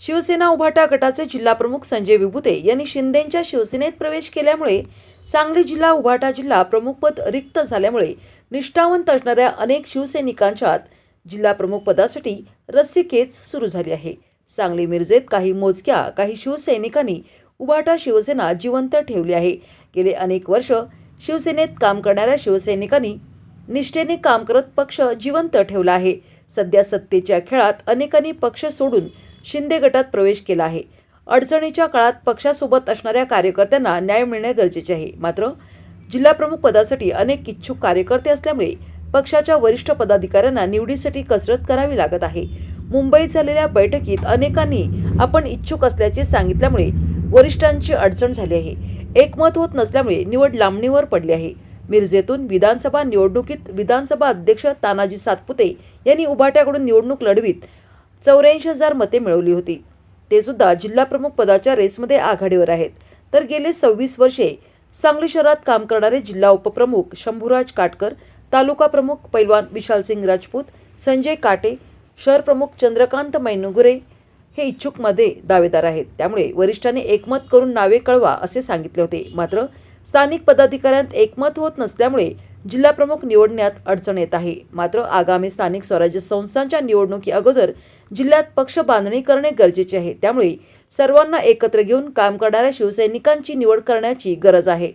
शिवसेना उभाटा गटाचे जिल्हाप्रमुख संजय विभुते यांनी शिंदेंच्या शिवसेनेत प्रवेश केल्यामुळे सांगली जिल्हा उभाटा जिल्हा प्रमुखपद रिक्त झाल्यामुळे निष्ठावंत असणाऱ्या अनेक शिवसैनिकांच्यात जिल्हा प्रमुख पदासाठी रस्सीखेच सुरू झाली आहे. सांगली मिरजेत काही मोजक्या काही शिवसैनिकांनी उभाटा शिवसेना जिवंत ठेवली आहे. गेले अनेक वर्ष शिवसेनेत काम करणाऱ्या शिवसैनिकांनी निष्ठेने काम करत पक्ष जिवंत ठेवला आहे. सध्या सत्तेच्या खेळात अनेकांनी पक्ष सोडून शिंदे गटात प्रवेश केला आहे. अडचणीच्या काळात पक्षासोबत असणाऱ्या कार्यकर्त्यांना न्याय मिळणे गरजेचे आहे. मात्र जिल्हाप्रमुख पदासाठी अनेक इच्छुक कार्यकर्ते असल्यामुळे पक्षाच्या वरिष्ठ पदाधिकाऱ्यांना निवडीसाठी कसरत करावी लागत आहे. मुंबईत झालेल्या बैठकीत अनेकांनी आपण इच्छुक असल्याचे सांगितल्यामुळे वरिष्ठांची अडचण झाली आहे. एकमत होत नसल्यामुळे निवड लांबणीवर पडली आहे. मिरजेतून विधानसभा निवडणुकीत विधानसभा अध्यक्ष तानाजी सातपुते यांनी उभाट्याकडून निवडणूक लढवीत चौऱ्याऐंशी हजार मते मिळवली होती. ते सुद्धा जिल्हाप्रमुख पदाच्या रेसमध्ये आघाडीवर आहेत. तर गेले सव्वीस वर्षे सांगली शहरात काम करणारे जिल्हा उपप्रमुख शंभूराज काटकर तालुका प्रमुख पैलवान विशालसिंग राजपूत संजय काटे शहर प्रमुख चंद्रकांत मैनुगुरे हे इच्छुकमध्ये दावेदार आहेत. त्यामुळे वरिष्ठांनी एकमत करून नावे कळवा असे सांगितले होते. मात्र स्थानिक पदाधिकाऱ्यांत एकमत होत नसल्यामुळे जिल्हाप्रमुख निवडण्यात अडचण येत आहे. मात्र आगामी स्थानिक स्वराज्य संस्थांच्या निवडणुकी अगोदर जिल्ह्यात पक्ष बांधणी करणे गरजेचे आहे. त्यामुळे सर्वांना एकत्र घेऊन काम करणाऱ्या शिवसैनिकांची निवड करण्याची गरज आहे.